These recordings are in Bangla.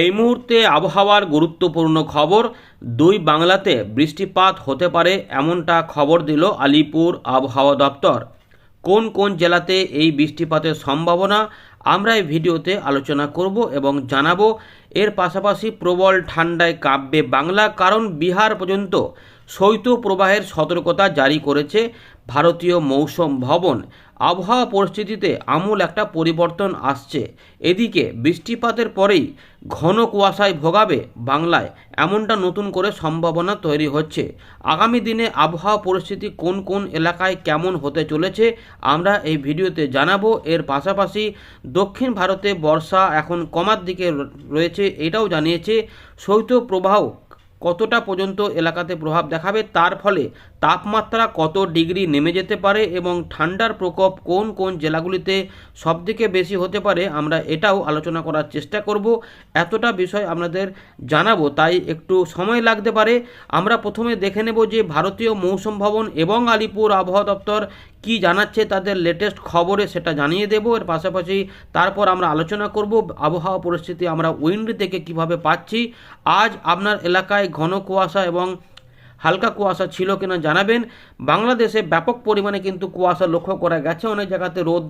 এই মুহূর্তে আবহাওয়ার গুরুত্বপূর্ণ খবর, দুই বাংলাতে বৃষ্টিপাত হতে পারে এমনটা খবর দিল আলিপুর আবহাওয়া দপ্তর। কোন কোন জেলাতে এই বৃষ্টিপাতের সম্ভাবনা, আমরা এই ভিডিওতে আলোচনা করব এবং জানাব। এর পাশাপাশি প্রবল ঠান্ডায় কাঁপবে বাংলা, কারণ বিহার পর্যন্ত শৈত্য প্রবাহের সতর্কতা জারি করেছে ভারতীয় মৌসুম ভবন। আবহাওয়া পরিস্থিতিতে আমূল একটা পরিবর্তন আসছে। এদিকে বৃষ্টিপাতের পরেই ঘন কুয়াশায় ভোগাবে বাংলায়। এমনটা নতুন করে সম্ভাবনা তৈরি হচ্ছে। আগামী দিনে আবহাওয়া পরিস্থিতি কোন কোন এলাকায় কেমন হতে চলেছে, আমরা এই ভিডিওতে জানাব। এর পাশাপাশি দক্ষিণ ভারতে বর্ষা এখন কমার দিকে রয়েছে, এটাও জানিয়েছে শৈত্য প্রবাহ কতটা পর্যন্ত এলাকাতে প্রভাব দেখাবে তার ফলে তাপমাত্রা কত ডিগ্রি নেমে যেতে পারে এবং ঠান্ডার প্রকোপ কোন কোন জেলাগুলিতে সবথেকে বেশি হতে পারে, আমরা এটাও আলোচনা করার চেষ্টা করব। এতটা বিষয় আপনাদের জানাব, তাই একটু সময় লাগতে পারে। আমরা প্রথমে দেখে নেব যে ভারতীয় মৌসুম ভবন এবং আলিপুর আবহাওয়া দপ্তর কি জানাচ্ছে তাদের লেটেস্ট খবরে সেটা জানিয়ে দেবো। এর পাশাপাশি তারপর আমরা আলোচনা করব আবহাওয়া পরিস্থিতি আমরা উইন্ড থেকে কীভাবে পাচ্ছি। আজ আপনার এলাকায় ঘন কুয়াশা এবং হালকা কুয়াশা ছিল কিনা জানাবেন। বাংলাদেশে ব্যাপক পরিমাণে কিন্তু কুয়াশা লক্ষ্য করা গেছে। অনেক জায়গাতে রোদ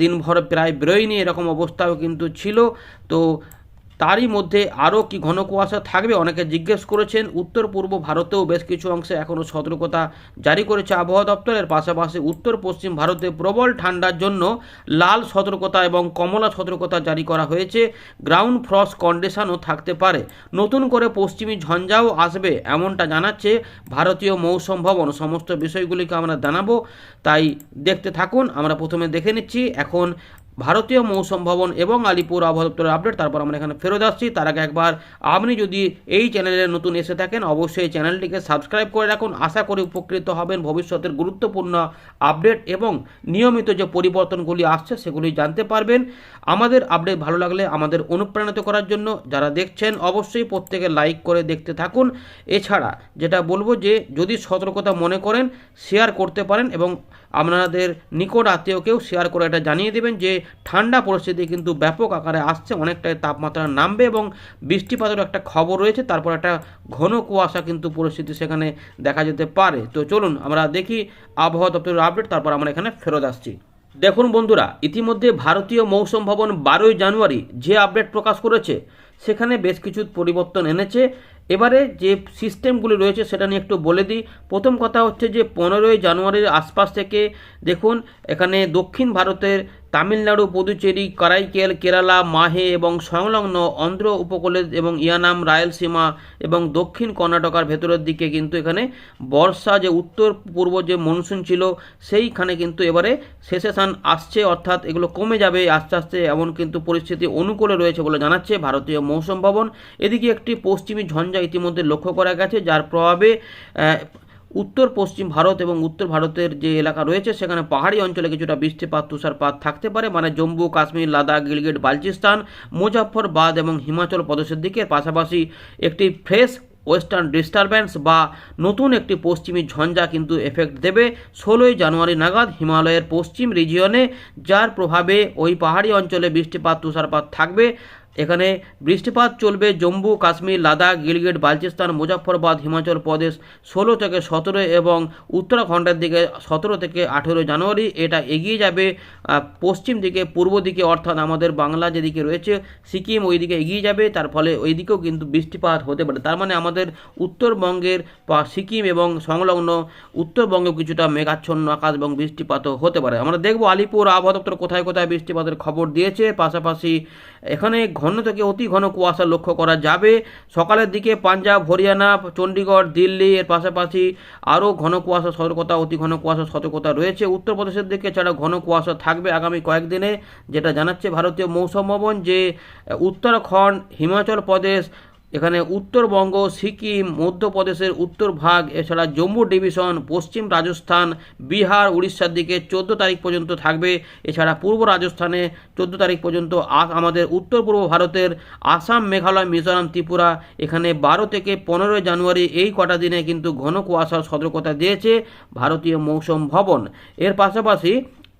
দিনভর প্রায় বেরোয়নি। এরকম অবস্থাও কিন্তু ছিল। তো তারই মধ্যে আরও কি ঘন কুয়াশা থাকবে? অনেকে জিজ্ঞেস করেছেন। উত্তর পূর্ব ভারতেও বেশ কিছু অংশে এখনও সতর্কতা জারি করেছে আবহাওয়া দপ্তরের পাশাপাশি উত্তর পশ্চিম ভারতে প্রবল ঠান্ডার জন্য লাল সতর্কতা এবং কমলা সতর্কতা জারি করা হয়েছে। গ্রাউন্ড ফ্রস্ট কন্ডিশনও থাকতে পারে। নতুন করে পশ্চিমী ঝঞ্ঝাও আসবে এমনটা জানাচ্ছে ভারতীয় মৌসুম ভবন। সমস্ত বিষয়গুলিকে আমরা জানাব, তাই দেখতে থাকুন। আমরা প্রথমে দেখে নিচ্ছি, এখন ভারতীয় মৌসুম ভবন এবং আলিপুর আবহাওয়া দপ্তরের আপডেট তারপর আমরা এখানে ফেরত আসছি। তার আগে একবার আপনি যদি এই চ্যানেলে নতুন এসে থাকেন, অবশ্যই চ্যানেলটিকে সাবস্ক্রাইব করে রাখুন। আশা করি উপকৃত হবেন ভবিষ্যতের গুরুত্বপূর্ণ আপডেট এবং নিয়মিত যে পরিবর্তনগুলি আসছে, সেগুলি জানতে পারবেন। আমাদের আপডেট ভালো লাগলে আমাদের অনুপ্রাণিত করার জন্য যারা দেখছেন, অবশ্যই প্রত্যেকে লাইক করে দেখতে থাকুন। এছাড়া যেটা বলব যে, যদি সতর্কতা মনে করেন শেয়ার করতে পারেন এবং আপনাদের নিকট আত্মীয়কেও শেয়ার করে এটা জানিয়ে দেবেন যে ঠান্ডা পরিস্থিতি কিন্তু ব্যাপক আকারে আসছে, অনেকটাই তাপমাত্রা নামবে এবং বৃষ্টিপাতের একটা খবর রয়েছে, তারপর একটা ঘন কুয়াশা কিন্তু পরিস্থিতি সেখানে দেখা যেতে পারে। তো চলুন আমরা দেখি আবহাওয়া দপ্তরের আপডেট তারপর আমরা এখানে ফেরত আসছি। দেখুন বন্ধুরা, ইতিমধ্যে ভারতীয় মৌসুম ভবন বারোই জানুয়ারি যে আপডেট প্রকাশ করেছে, সেখানে বেশ কিছু পরিবর্তন এনেছে। এবারে যে সিস্টেমগুলি রয়েছে সেটা নিয়ে একটু বলে দিই। প্রথম কথা হচ্ছে যে, পনেরোই জানুয়ারির আশপাশ থেকে দেখুন, এখানে দক্ষিণ ভারতের তামিলনাড়ু, পুদুচেরি, কারাইকেল, কেরালা, মাহে এবং সংলগ্ন অন্ধ্র উপকূলে এবং ইয়ানাম রায়লসীমা এবং দক্ষিণ কর্ণাটকার ভেতরের দিকে কিন্তু এখানে বর্ষা যে উত্তর পূর্ব যে মনসুন ছিল, সেইখানে কিন্তু এবারে সেসেশন আসছে, অর্থাৎ এগুলো কমে যাবে আস্তে আস্তে এমন কিন্তু পরিস্থিতি অনুকূলে রয়েছে বলে জানাচ্ছে ভারতীয় মৌসুম ভবন। এদিকে একটি পশ্চিমী ঝঞ্ঝা ইতিমধ্যে লক্ষ্য করা গেছে, যার প্রভাবে উত্তর, পশ্চিম ভারত এবং উত্তর ভারতের যে এলাকা রয়েছে, সেখানে পাহাড়ি অঞ্চলে কিছুটা বৃষ্টিপাত, তুষারপাত থাকতে পারে। মানে জম্মু, কাশ্মীর, লাদাখ, গিলগিট, বালচিস্তান মুজাফরবাদ এবং হিমাচল প্রদেশের দিকে। পাশাপাশি একটি ফ্রেশ ওয়েস্টার্ন ডিস্টারবেন্স বা নতুন একটি পশ্চিমী ঝঞ্ঝা কিন্তু এফেক্ট দেবে। ষোলোই জানুয়ারি নাগাদ হিমালয়ের পশ্চিম রিজিয়নে যার প্রভাবে ওই পাহাড়ি অঞ্চলে বৃষ্টিপাত, তুষারপাত থাকবে। এখানে বৃষ্টিপাত চলবে জম্মু, কাশ্মীর, লাদাখ, গিলগিট, বালচিস্তান মুজাফরবাদ হিমাচল প্রদেশ ষোলো থেকে সতেরো এবং উত্তরাখণ্ডের দিকে সতেরো থেকে আঠেরো জানুয়ারি। এটা এগিয়ে যাবে পশ্চিম দিকে, পূর্ব দিকে, অর্থাৎ আমাদের বাংলা যেদিকে রয়েছে, সিকিম ওই দিকে এগিয়ে যাবে। তার ফলে ওই দিকেও কিন্তু বৃষ্টিপাত হতে পারে। তার মানে আমাদের উত্তরবঙ্গের বা সিকিম এবং সংলগ্ন উত্তরবঙ্গে কিছুটা মেঘাচ্ছন্ন আকাশ এবং বৃষ্টিপাতও হতে পারে। আমরা দেখব আলিপুর আবহাওয়া দপ্তর কোথায় কোথায় বৃষ্টিপাতের খবর দিয়েছে। পাশাপাশি এখানে ঘন থেকে অতি ঘন কুয়াশা লক্ষ্য করা যাবে। সকালের দিকে পাঞ্জাব, হরিয়ানা চণ্ডীগড় দিল্লি, এর পাশাপাশি আরও ঘন কুয়াশা সতর্কতা, অতি ঘন কুয়াশা সতর্কতা রয়েছে। উত্তরপ্রদেশের দিকে ছাড়া ঘন কুয়াশা থাকবে আগামী কয়েকদিনে, যেটা জানাচ্ছে ভারতীয় মৌসুম ভবন যে উত্তরাখণ্ড, হিমাচল প্রদেশ এখানে উত্তরবঙ্গ, সিকিম, মধ্যপ্রদেশের উত্তর ভাগ, এছাড়া জম্মু ডিভিশন, পশ্চিম রাজস্থান, বিহার, উড়িষ্যার দিকে চোদ্দ তারিখ পর্যন্ত থাকবে। এছাড়া পূর্ব রাজস্থানে চোদ্দ তারিখ পর্যন্ত আমাদের উত্তর পূর্ব ভারতের আসাম মেঘালয়, মিজোরাম, ত্রিপুরা এখানে বারো থেকে পনেরোই জানুয়ারি এই কটা দিনে কিন্তু ঘন কুয়াশার সতর্কতা দিয়েছে ভারতীয় মৌসুম ভবন। এর পাশাপাশি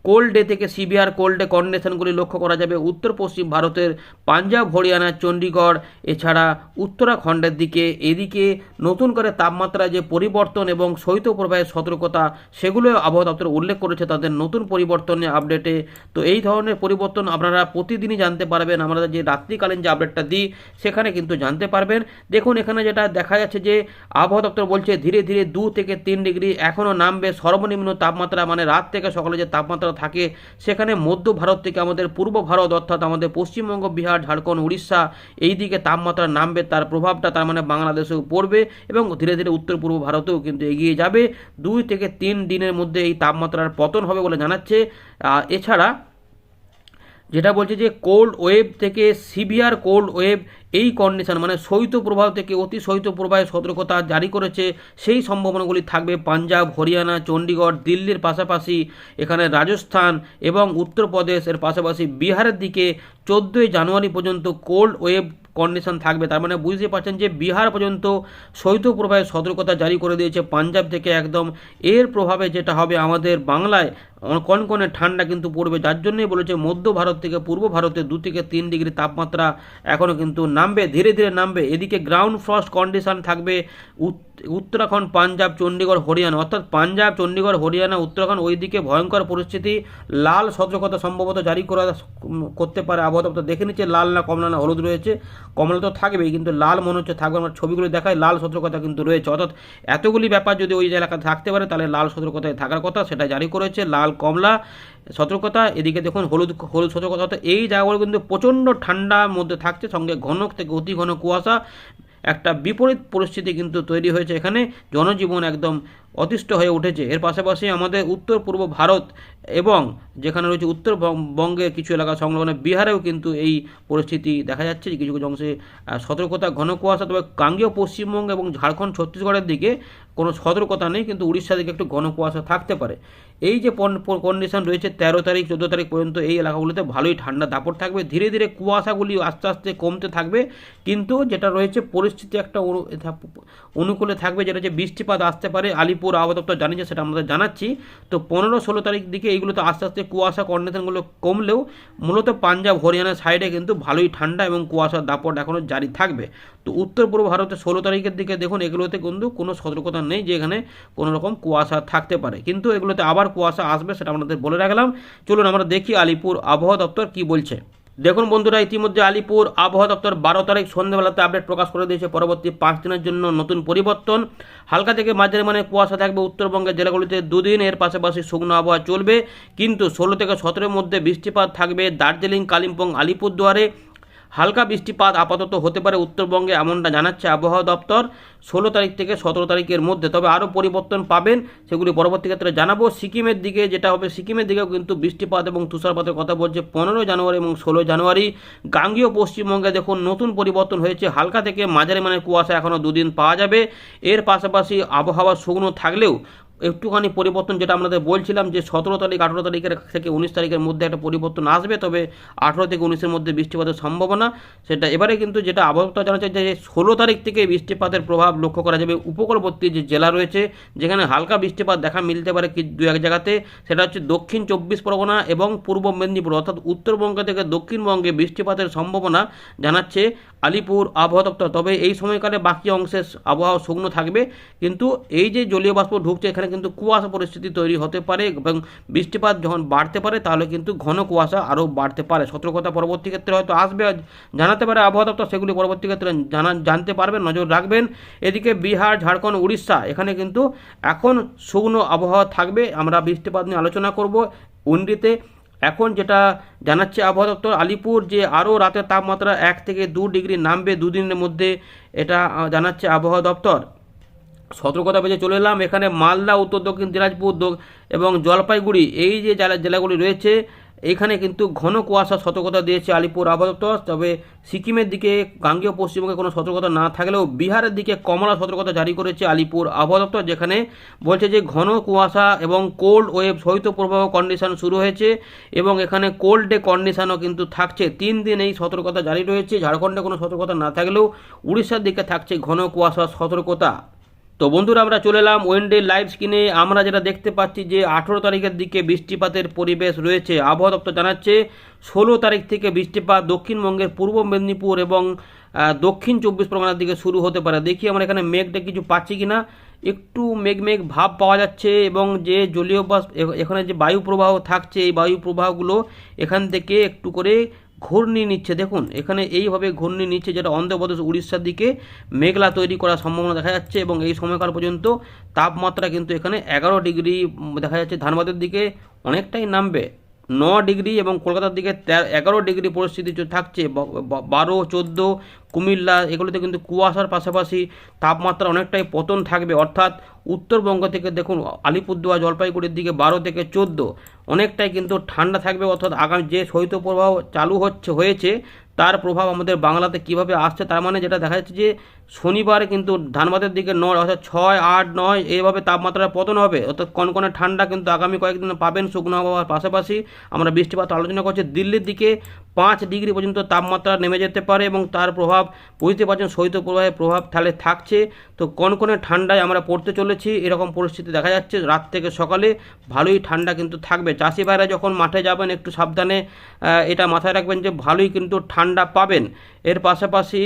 কোল্ড ডে থেকে সিভিয়ার কোল্ড ডে কন্ডিশনগুলি লক্ষ্য করা যাবে। উত্তর পশ্চিম ভারতের পাঞ্জাব, হরিয়ানা, চণ্ডীগড়, এছাড়া উত্তরাখণ্ডের দিকে। এদিকে নতুন করে তাপমাত্রা যে পরিবর্তন এবং শৈত্যপ্রবাহের সতর্কতা সেগুলো আবহাওয়া দপ্তর উল্লেখ করেছে তাদের নতুন পরিবর্তনের আপডেটে। তো এই ধরনের পরিবর্তন আপনারা প্রতিদিনই জানতে পারবেন। আমরা যে রাত্রিকালীন যে আপডেটটা দিই, সেখানে কিন্তু জানতে পারবেন। দেখুন, এখানে যেটা দেখা যাচ্ছে যে আবহাওয়া দপ্তর বলছে, ধীরে ধীরে দু থেকে তিন ডিগ্রি এখনও নামবে সর্বনিম্ন তাপমাত্রা মানে রাত থেকে সকালে যে তাপমাত্রা থাকে। সেখানে মধ্য ভারত থেকে আমাদের পূর্ব ভারত, অর্থাৎ আমাদের পশ্চিমবঙ্গ, বিহার, ঝাড়খণ্ড, উড়িষ্যা, এই দিকে তাপমাত্রা নামবে, তার প্রভাবটা তার মানে বাংলাদেশেও পড়বে এবং ধীরে ধীরে উত্তর পূর্ব ভারতেও কিন্তু এগিয়ে যাবে। দুই থেকে তিন দিনের মধ্যে এই তাপমাত্রার পতন হবে বলে জানাচ্ছে। এছাড়া যেটা বলছে যে কোল্ড ওয়েভ থেকে সিভিয়ার কোল্ড ওয়েভ এই কন্ডিশন মানে শৈত্যপ্রবাহ থেকে অতি শৈত্যপ্রবাহের সতর্কতা জারি করেছে। সেই সম্ভাবনাগুলি থাকবে পাঞ্জাব, হরিয়ানা, চণ্ডীগড়, দিল্লির পাশাপাশি এখানে রাজস্থান এবং উত্তরপ্রদেশ এর পাশাপাশি বিহারের দিকে চোদ্দোই জানুয়ারি পর্যন্ত কোল্ড ওয়েভ কন্ডিশন থাকবে। তার মানে বুঝতে পারছেন যে বিহার পর্যন্ত শৈত্যপ্রবাহের সতর্কতা জারি করে দিয়েছে পাঞ্জাব থেকে একদম। এর প্রভাবে যেটা হবে আমাদের বাংলায় কনকনে ঠান্ডা কিন্তু পড়বে। যার জন্যই বলেছে মধ্য ভারত থেকে পূর্ব ভারতে দু থেকে তিন ডিগ্রি তাপমাত্রা এখনও কিন্তু নামবে, ধীরে ধীরে নামবে। এদিকে গ্রাউন্ড ফ্রস্ট কন্ডিশন থাকবে উত্তরাখণ্ড, পাঞ্জাব চণ্ডীগড় হরিয়ানা। অর্থাৎ পাঞ্জাব চণ্ডীগড় হরিয়ানা, উত্তরাখণ্ড ওইদিকে ভয়ঙ্কর পরিস্থিতি। লাল সতর্কতা সম্ভবত জারি করা করতে পারে আবহাওয়া দেখে নিচ্ছে লাল না কমলা না হলুদ রয়েছে। কমলা তো থাকবেই, কিন্তু লাল মনে হচ্ছে থাকবে আমার ছবিগুলো দেখায় লাল সতর্কতা কিন্তু রয়েছে। অর্থাৎ এতগুলি ব্যাপার যদি ওই এলাকায় থাকতে পারে, তাহলে লাল সতর্কতায় থাকার কথা সেটা জারি করেছে। লাল কমলা, সতর্কতা, এদিকে দেখুন হলুদ হলুদ সতর্কতা এই জায়গাগুলো কিন্তু প্রচণ্ড ঠান্ডার মধ্যে থাকছে, সঙ্গে ঘন থেকে অতি ঘন কুয়াশা, একটা বিপরীত পরিস্থিতি কিন্তু তৈরি হয়েছে এখানে, জনজীবন একদম অতিষ্ঠ হয়ে উঠেছে। এর পাশাপাশি আমাদের উত্তর পূর্ব ভারত এবং যেখানে রয়েছে উত্তরবঙ্গের কিছু এলাকা সংলগ্ন বিহারেও কিন্তু এই পরিস্থিতি দেখা যাচ্ছে যে কিছু কিছু অংশে সতর্কতা, ঘন কুয়াশা, তবে গাঙ্গেয় পশ্চিমবঙ্গ এবং ঝাড়খণ্ড, ছত্তিশগড়ের দিকে কোনো সতর্কতা নেই, কিন্তু উড়িষ্যার দিকে একটু ঘন কুয়াশা থাকতে পারে। এই যে কন্ডিশন রয়েছে, তেরো তারিখ, চোদ্দ তারিখ পর্যন্ত এই এলাকাগুলিতে ভালোই ঠান্ডা দাপট থাকবে। ধীরে ধীরে কুয়াশাগুলি আস্তে আস্তে কমতে থাকবে, কিন্তু যেটা রয়েছে, পরিস্থিতি একটা অনু- অনুকূলে থাকবে, যেটা হচ্ছে বৃষ্টিপাত আসতে পারে আলিপুর আবহাওয়া দপ্তর জানিয়েছে, সেটা আমাদের জানাচ্ছি। তো পনেরো ষোলো তারিখ দিকে এইগুলোতে আস্তে আস্তে কুয়াশা কন্ডিশনগুলো কমলেও মূলত পাঞ্জাব হরিয়ানার সাইডে কিন্তু ভালোই ঠান্ডা এবং কুয়াশার দাপট এখনও জারি থাকবে। তো উত্তর পূর্ব ভারতে ষোলো তারিখের দিকে দেখুন, এগুলোতে কিন্তু কোনো সতর্কতা নেই যে এখানে কোনো রকম কুয়াশা থাকতে পারে। কিন্তু এগুলোতে আবার কুয়াশা আসবে, সেটা আমাদের বলে রাখলাম। চলুন আমরা দেখি আলিপুর আবহাওয়া দপ্তর কি বলছে। দেখুন বন্ধুরা, ইতিমধ্যে আলিপুর আবহাওয়া দপ্তর বারো তারিখ সন্ধ্যাবেলাতে আপডেট প্রকাশ করে দিয়েছে। পরবর্তী পাঁচ দিনের জন্য নতুন পরিবর্তন। হালকা থেকে মাঝারি মানে কুয়াশা থাকবে। উত্তরবঙ্গের জেলাগুলিতে দুদিন এর পাশাপাশি শুকনো আবহাওয়া চলবে। কিন্তু ষোলো থেকে সতেরোর মধ্যে বৃষ্টিপাত থাকবে। দার্জিলিং, কালিম্পং, আলিপুরদুয়ারে হালকা বৃষ্টিপাত আপাতত হতে পারে উত্তরবঙ্গে, এমনটা জানাচ্ছে আবহাওয়া দপ্তর। ষোলো তারিখ থেকে সতেরো তারিখের মধ্যে। তবে আরও পরিবর্তন পাবেন, সেগুলি পরবর্তী ক্ষেত্রে জানাব। সিকিমের দিকে যেটা হবে, সিকিমের দিকেও কিন্তু বৃষ্টিপাত এবং তুষারপাতের কথা বলছে পনেরো জানুয়ারি এবং ষোলো জানুয়ারি। গাঙ্গীয় পশ্চিমবঙ্গে দেখুন, নতুন পরিবর্তন হয়েছে। হালকা থেকে মাঝারি মানের কুয়াশা এখনও দুদিন পাওয়া যাবে। এর পাশাপাশি আবহাওয়া শুকনো থাকলেও একটুখানি পরিবর্তন যেটা আমাদের বলছিলাম যে সতেরো তারিখ, আঠেরো তারিখের থেকে উনিশ তারিখের মধ্যে একটা পরিবর্তন আসবে, তবে আঠেরো থেকে উনিশের মধ্যে বৃষ্টিপাতের সম্ভাবনা সেটা এবারে কিন্তু যেটা আবহাওয়া জানাচ্ছে যে ষোলো তারিখ থেকে বৃষ্টিপাতের প্রভাব লক্ষ্য করা যাবে। উপকূলবর্তী যে জেলা রয়েছে, যেখানে হালকা বৃষ্টিপাত দেখা মিলতে পারে কি দু এক জায়গাতে, সেটা হচ্ছে দক্ষিণ চব্বিশ পরগনা এবং পূর্ব মেদিনীপুর, অর্থাৎ উত্তরবঙ্গ থেকে দক্ষিণবঙ্গে বৃষ্টিপাতের সম্ভাবনা জানাচ্ছে আলিপুর আবহাওয়া দপ্তর। তবে এই সময়কালে বাকি অংশে আবহাওয়া শুকনো থাকবে, কিন্তু এই যে জলীয় বাষ্প ঢুকছে এখানে কিন্তু কুয়াশা পরিস্থিতি তৈরি হতে পারে এবং বৃষ্টিপাত যখন বাড়তে পারে, তাহলে কিন্তু ঘন কুয়াশা আরও বাড়তে পারে। সতর্কতা পরবর্তী ক্ষেত্রে হয়তো আসবে জানাতে পারে আবহাওয়া দপ্তর, সেগুলি পরবর্তী ক্ষেত্রে জানা, জানতে পারবেন, নজর রাখবেন। এদিকে বিহার, ঝাড়খণ্ড, উড়িষ্যা, এখানে কিন্তু এখন শুকনো আবহাওয়া থাকবে। আমরা বৃষ্টিপাত নিয়ে আলোচনা করব উন্ডিতে। এখন যেটা জানাচ্ছে আবহাওয়া দপ্তর, আলিপুর যে আরও রাতের তাপমাত্রা এক থেকে দু ডিগ্রি নামবে দুদিনের মধ্যে, এটা জানাচ্ছে আবহাওয়া দপ্তর। সতর্কতা পেয়ে চলে এলাম। এখানে মালদা, উত্তর দক্ষিণ দিনাজপুর এবং জলপাইগুড়ি, এই যে জেলা জেলাগুলি রয়েছে, এখানে কিন্তু ঘন কুয়াশা সতর্কতা দিয়েছে আলিপুর আবহাওয়া তবে সিকিমের দিকে, গাঙ্গেয় পশ্চিমবঙ্গে কোনো সতর্কতা না থাকলেও বিহারের দিকে কমলা সতর্কতা জারি করেছে আলিপুর আবহাওয়া যেখানে বলছে যে ঘন কুয়াশা এবং কোল্ড ওয়েভ শৈত্যপ্রবাহ কন্ডিশন শুরু হয়েছে এবং এখানে কোল্ড ডে কন্ডিশনও কিন্তু থাকছে। তিন দিন এই সতর্কতা জারি রয়েছে। ঝাড়খণ্ডে কোনো সতর্কতা না থাকলেও উড়িষ্যার দিকে থাকছে ঘন কুয়াশা সতর্কতা। তো বন্ধুরা, আমরা চলে এলাম ওয়েন্ডে লাইভ স্ক্রিনে। আমরা যেটা দেখতে পাচ্ছি যে আঠেরো তারিখের দিকে বৃষ্টিপাতের পরিবেশ রয়েছে। আবহাওয়া দপ্তর জানাচ্ছে, ষোলো তারিখ থেকে বৃষ্টিপাত দক্ষিণবঙ্গের পূর্ব মেদিনীপুর এবং দক্ষিণ চব্বিশ পরগনার দিকে শুরু হতে পারে। দেখি আমরা এখানে মেঘটা কিছু পাচ্ছি কিনা। একটু মেঘ মেঘ ভাব পাওয়া যাচ্ছে এবং যে জলীয় বাষ্প এখানে যে বায়ু প্রবাহ থাকছে, এই বায়ু প্রবাহগুলো এখান থেকে একটু করে ঘূর্ণি নিচ্ছে। দেখুন, এখানে এইভাবে ঘূর্ণি নিচ্ছে যেটা অন্ধ্রপ্রদেশ, উড়িষ্যার দিকে মেঘলা তৈরি করার সম্ভাবনা দেখা যাচ্ছে এবং এই সময়কাল পর্যন্ত তাপমাত্রা কিন্তু এখানে এগারো ডিগ্রি দেখা যাচ্ছে। ধানবাদের দিকে অনেকটাই নামবে। ন ডিগ্রি এবং কলকাতার দিকে এগারো ডিগ্রি পরিস্থিতি থাকছে। বারো, চোদ্দ, কুমিল্লা, এগুলোতে কিন্তু কুয়াশার পাশাপাশি তাপমাত্রা অনেকটাই পতন থাকবে। অর্থাৎ উত্তরবঙ্গ থেকে দেখুন, আলিপুরদুয়ার, জলপাইগুড়ির দিকে বারো থেকে চোদ্দ। অনেকটাই কিন্তু ঠান্ডা থাকবে। অর্থাৎ আগামী যে শৈত্যপ্রবাহ চালু হচ্ছে, হয়েছে, তার প্রভাব আমাদের বাংলাতে কীভাবে আসছে, তার মানে যেটা দেখা যাচ্ছে যে শনিবার কিন্তু ধানবাদের দিকে নয়, অর্থাৎ ছয়, আট, নয়, এইভাবে তাপমাত্রার পতন হবে। অর্থাৎ কনকনে ঠান্ডা কিন্তু আগামী কয়েকদিন পাবেন শুকনো আবহাওয়ার পাশাপাশি। আমরা বৃষ্টিপাত আলোচনা করছি। দিল্লির দিকে পাঁচ ডিগ্রি পর্যন্ত তাপমাত্রা নেমে যেতে পারে এবং তার প্রভাব বুঝতে পারছেন শৈত্যপ্রবাহের প্রভাব তাহলে থাকছে। তো কনকনে ঠান্ডায় আমরা পড়তে চলেছি, এরকম পরিস্থিতি দেখা যাচ্ছে। রাত থেকে সকালে ভালোই ঠান্ডা কিন্তু থাকবে। চাষি ভাইরা যখন মাঠে যাবেন, একটু সাবধানে এটা মাথায় রাখবেন যে ভালোই কিন্তু ঠান্ডা পাবেন। এর পাশাপাশি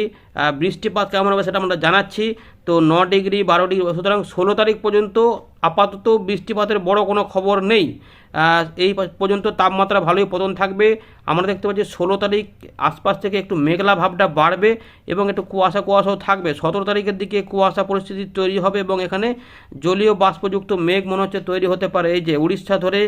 বৃষ্টিপাত কেমন হবে সেটা আমরা জানাচ্ছি। তো ন ডিগ্রি বারো ডিগ্রি, সুতরাং ষোলো তারিখ পর্যন্ত আপাতত বৃষ্টিপাতের বড় কোনো খবর নেই। এই পর্যন্ত তাপমাত্রা ভালোই পতন থাকবে। আমরা দেখতে পাচ্ছি ষোলো তারিখ আশপাশ থেকে একটু মেঘলা ভাবটা বাড়বে এবং একটু কুয়াশা কুয়াশাও থাকবে। সতেরো তারিখের দিকে কুয়াশা পরিস্থিতি তৈরি হবে এবং এখানে জলীয় বাষ্পযুক্ত মেঘ মনে হচ্ছে তৈরি হতে পারে। এই যে উড়িষ্যা ধরে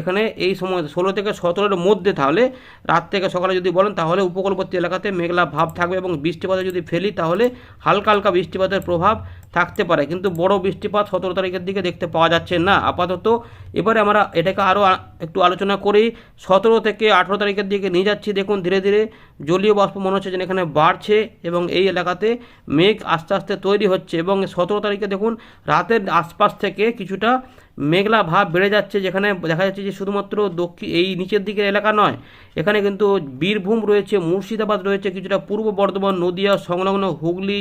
এখানে এই সময় ষোলো থেকে সতেরোর মধ্যে তাহলে, রাত থেকে সকালে যদি বলেন, তাহলে উপকূলবর্তী এলাকাতে মেঘলা ভাব থাকবে এবং বৃষ্টিপাতে যদি ফেলি, তাহলে হালকা হালকা বৃষ্টিপাতের প্রভাব থাকতে পারে, কিন্তু বড় বৃষ্টিপাত সতেরো তারিখের দিকে দেখতে পাওয়া যাচ্ছে না। আপাতত এবারে আমরা এটাকে আরও একটু আলোচনা করি। সতেরো থেকে আঠেরো তারিখের দিকে নিয়ে যাচ্ছি। দেখুন, ধীরে ধীরে জলীয় বাষ্প মনে হচ্ছে যেন এখানে বাড়ছে এবং এই এলাকাতে মেঘ আস্তে আস্তে তৈরি হচ্ছে এবং সতেরো তারিখে দেখুন, রাতের আশপাশ থেকে কিছুটা মেঘলা ভাব বেড়ে যাচ্ছে যেখানে দেখা যাচ্ছে যে শুধুমাত্র দক্ষিণ এই নিচের দিকের এলাকা নয়, এখানে কিন্তু বীরভূম রয়েছে, মুর্শিদাবাদ রয়েছে, কিছুটা পূর্ব বর্ধমান, নদিয়া, সংলগ্ন হুগলি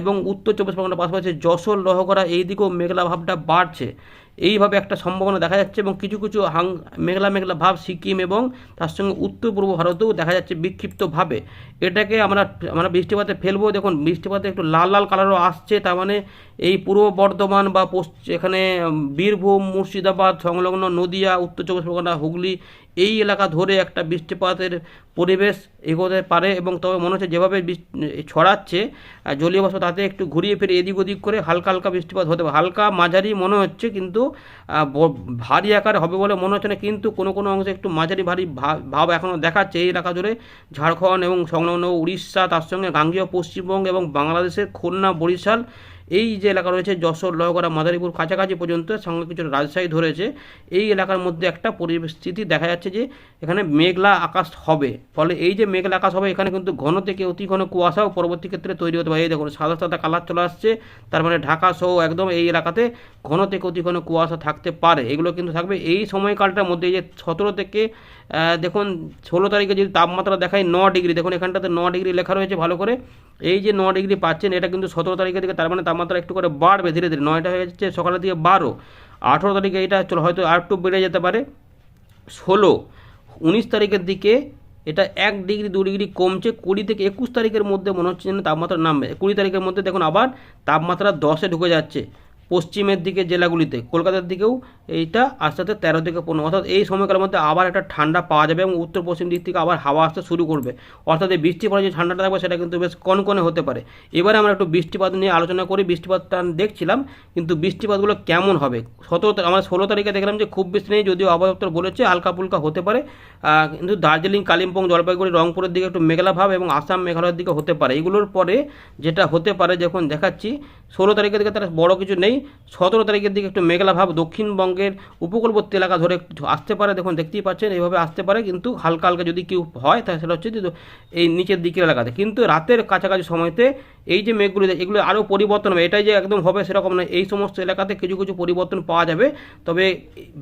এবং উত্তর চব্বিশ পরগনার পাশাপাশি যশোর, লহগড়া এই দিকেও মেঘলা ভাবটা বাড়ছে। এইভাবে একটা সম্ভাবনা দেখা যাচ্ছে এবং কিছু কিছু হাং, মেঘলা মেঘলা ভাব সিকিম এবং তার সঙ্গে উত্তর পূর্ব ভারতেও দেখা যাচ্ছে বিক্ষিপ্তভাবে। এটাকে আমরা আমরা বৃষ্টিপাতে ফেলব। দেখুন, বৃষ্টিপাতে একটু লাল লাল কালারও আসছে। তার মানে এই পূর্ব বর্ধমান বা পশ্চিম, এখানে বীরভূম, মুর্শিদাবাদ, সংলগ্ন নদিয়া, উত্তর চব্বিশ পরগনা, হুগলি এই এলাকা ধরে একটা বৃষ্টিপাতের পরিবেশ এগোতে পারে এবং তবে মনে হচ্ছে যেভাবে ছড়াচ্ছে জলীয় বাষ্প তাতে একটু ঘুরিয়ে ফিরে এদিক ওদিক করে হালকা হালকা বৃষ্টিপাত হতে পারে। হালকা মাঝারি মনে হচ্ছে কিন্তু ভারী আকারে হবে বলে মনে হচ্ছে না, কিন্তু কোনো কোনো অংশে একটু মাঝারি ভারী ভাব এখনও দেখাচ্ছে এই এলাকা জুড়ে। ঝাড়খণ্ড এবং সংলগ্ন উড়িষ্যা, তার সঙ্গে গাঙ্গেয় পশ্চিমবঙ্গ এবং বাংলাদেশের খুলনা, বরিশাল এই যে এলাকা রয়েছে, যশোর, লহগড়া, মাদারীপুর কাছাকাছি পর্যন্ত সঙ্গে কিছু রাজশাহী ধরেছে, এই এলাকার মধ্যে একটা পরিস্থিতি দেখা যাচ্ছে যে, এখানে মেঘলা আকাশ হবে। ফলে এই যে মেঘলা আকাশ হবে, এখানে কিন্তু ঘন থেকে অতি ঘন কুয়াশাও পরবর্তী ক্ষেত্রে তৈরি হতে পারে। এই দেখুন, সাদা সাদা কালার চলে আসছে। তার মানে ঢাকা সহ একদম এই এলাকাতে ঘন থেকে অতি ঘন কুয়াশা থাকতে পারে। এগুলো কিন্তু থাকবে এই সময়কালটার মধ্যে। এই যে সতেরো থেকে দেখুন, ষোলো তারিখে যদি তাপমাত্রা দেখায় ন ডিগ্রি, দেখুন, এখানটাতে ন ডিগ্রি লেখা রয়েছে ভালো করে। এই যে ন ডিগ্রি পাচ্ছেন, এটা কিন্তু সতেরো তারিখের দিকে তার মানে তাপমাত্রা একটু করে বাড়বে ধীরে ধীরে। নয়টা হয়ে যাচ্ছে সকালের দিকে বারো। আঠেরো তারিখে এটা চলো, হয়তো আর একটু বেড়ে যেতে পারে। ষোলো, উনিশ তারিখের দিকে এটা এক ডিগ্রি, দু ডিগ্রি কমছে। কুড়ি থেকে একুশ তারিখের মধ্যে মনে হচ্ছে যেন তাপমাত্রা নামবে। কুড়ি তারিখের মধ্যে দেখুন আবার তাপমাত্রা দশে ঢুকে যাচ্ছে। পশ্চিমের দিকে জেলাগুলিতে, কলকাতার দিকেও এইটা আস্তে আস্তে তেরো থেকে পনেরো। অর্থাৎ এই সময়কালের মধ্যে আবার একটা ঠান্ডা পাওয়া যাবে এবং উত্তর পশ্চিম দিক থেকে আবার হাওয়া আসতে শুরু করবে। অর্থাৎ এই বৃষ্টি পরে যে ঠান্ডাটা থাকবে সেটা কিন্তু বেশ কনকনে হতে পারে। এবারে আমরা একটু বৃষ্টিপাত নিয়ে আলোচনা করি। বৃষ্টিপাতটা দেখছিলাম, কিন্তু বৃষ্টিপাতগুলো কেমন হবে? সতেরো আমরা ষোলো তারিখে দেখলাম যে খুব বেশি নেই, যদিও আবহাওয়া বলেছে হালকা ফুলকা হতে পারে। কিন্তু দার্জিলিং, কালিম্পং, জলপাইগুড়ি, রংপুরের দিকে একটু মেঘলা ভাব এবং আসাম, মেঘালয়ের দিকে হতে পারে। এগুলোর পরে যেটা হতে পারে, যখন দেখাচ্ছি, ষোলো তারিখের দিকে তারা বড় কিছু নেই। সতেরো তারিখের দিকে একটু মেঘলা ভাব দক্ষিণবঙ্গের উপকূলবর্তী এলাকা ধরে আসতে পারে, দেখুন, দেখতেই পাচ্ছেন, এইভাবে আসতে পারে, কিন্তু হালকা হালকা যদি কেউ হয়, তাহলে সেটা হচ্ছে এই নিচের দিকের এলাকাতে। কিন্তু রাতের কাছাকাছি সময়তে এই যে মেঘগুলো, এগুলো আরও পরিবর্তন হবে, এটাই যে একদম হবে সেরকম নয়। এই সমস্ত এলাকাতে কিছু কিছু পরিবর্তন পাওয়া যাবে। তবে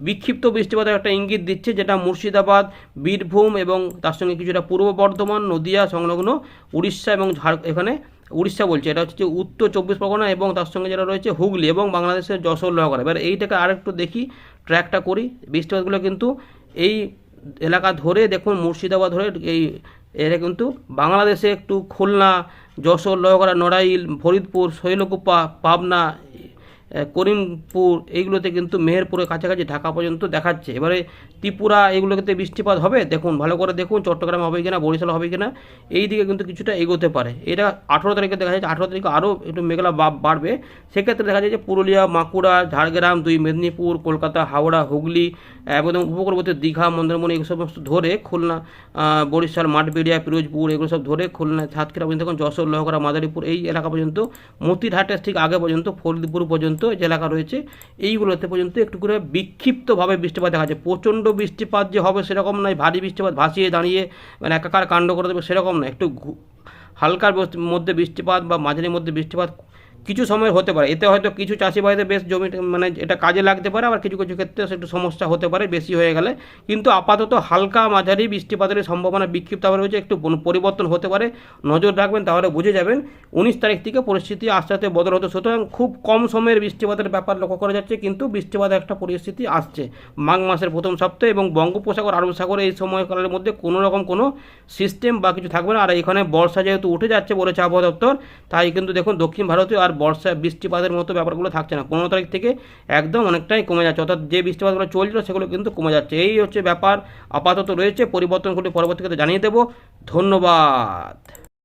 বিক্ষিপ্ত বৃষ্টিপাতের একটা ইঙ্গিত দিচ্ছে যেটা মুর্শিদাবাদ, বীরভূম এবং তার সঙ্গে কিছুটা পূর্ব বর্ধমান, নদিয়া, সংলগ্ন উড়িষ্যা এবং ঝাড় এখানে উড়িষ্যা বলছে, এটা হচ্ছে উত্তর চব্বিশ পরগনা এবং তার সঙ্গে যেটা রয়েছে হুগলি এবং বাংলাদেশের যশোর লোহাগড়া। এবার এইটাকে আরেকটু দেখি, ট্র্যাকটা করি। বৃষ্টিপাতগুলো কিন্তু এই এলাকা ধরে, দেখুন মুর্শিদাবাদ ধরে, এই এটা কিন্তু বাংলাদেশে একটু খুলনা, যশোর, লোহাগড়া, নড়াইল, ফরিদপুর, শৈলকুপা, পাবনা করিমপুর, এইগুলোতে কিন্তু মেহেরপুরের কাছাকাছি ঢাকা পর্যন্ত দেখাচ্ছে। এবারে ত্রিপুরা, এগুলোতে বৃষ্টিপাত হবে? দেখুন, ভালো করে দেখুন, চট্টগ্রাম হবে কিনা, বরিশাল হবে কিনা এই দিকে কিন্তু কিছুটা এগোতে পারে। এটা আঠেরো তারিখে দেখা যাচ্ছে, আঠেরো তারিখে আরও একটু মেঘলা বাড়বে। সেক্ষেত্রে দেখা যায় যে পুরুলিয়া বাঁকুড়া ঝাড়গ্রাম, দুই মেদিনীপুর, কলকাতা, হাওড়া, হুগলি একদম উপকূলবর্তী দীঘা, মন্দারমণি এগুলো সমস্ত ধরে খুলনা বরিশাল, মাঠবেড়িয়া, পিরোজপুর, এগুলো সব ধরে খুলনা সাতক্ষীরা পর্যন্ত যশোর, লোহগড়া, মাদারীপুর, এই এলাকা পর্যন্ত, মতিরহাটের ঠিক আগে পর্যন্ত, ফরিদপুর পর্যন্ত যে এলাকা রয়েছে, এইগুলোতে পর্যন্ত একটু করে বিক্ষিপ্তভাবে বৃষ্টিপাত দেখা যাচ্ছে। প্রচণ্ড বৃষ্টিপাত যে হবে সেরকম নয়, ভারী বৃষ্টিপাত, ভাসিয়ে দাঁড়িয়ে মানে একাকার কাণ্ড করে দেবে সেরকম নয়। একটু হালকার মধ্যে বৃষ্টিপাত বা মাঝারির মধ্যে বৃষ্টিপাত কিছু সময় হতে পারে। এতে হয়তো কিছু চাষি বাড়িতে বেশ জমি মানে এটা কাজে লাগতে পারে, আবার কিছু কিছু ক্ষেত্রে একটু সমস্যা হতে পারে, বেশি হয়ে গেলে। কিন্তু আপাতত হালকা মাঝারি বৃষ্টিপাতের সম্ভাবনা বিক্ষিপ্ত বিক্ষিপ্তভাবে রয়েছে, একটু পরিবর্তন হতে পারে। নজর রাখবেন, তাহলে বুঝে যাবেন। উনিশ তারিখ থেকে পরিস্থিতি আস্তে আস্তে বদল হতে সুতরাং খুব কম সময়ের বৃষ্টিপাতের ব্যাপার লক্ষ্য করা যাচ্ছে, কিন্তু বৃষ্টিপাতের একটা পরিস্থিতি আসছে। মাঘ মাসের প্রথম সপ্তাহে এবং বঙ্গোপসাগর, আরব সাগরে এই সময়কালের মধ্যে কোনো রকম কোনো সিস্টেম বা কিছু থাকবে না। আর এখানে বর্ষা যেহেতু উঠে যাচ্ছে বলেছে আবহাওয়া দপ্তর তাই কিন্তু দেখুন দক্ষিণ ভারতে আর বর্ষা, বৃষ্টিপাতের মতো ব্যাপারগুলো থাকছে না। পনেরো তারিখ থেকে একদম অনেকটাই কমে যাচ্ছে, অর্থাৎ যে বৃষ্টিপাতগুলো চলছিল সেগুলো কিন্তু কমে যাচ্ছে। এই হচ্ছে ব্যাপার। আপাতত রয়েছে পরিবর্তন পরিবর্তনগুলি পরবর্তীতে জানিয়ে দেবো। ধন্যবাদ।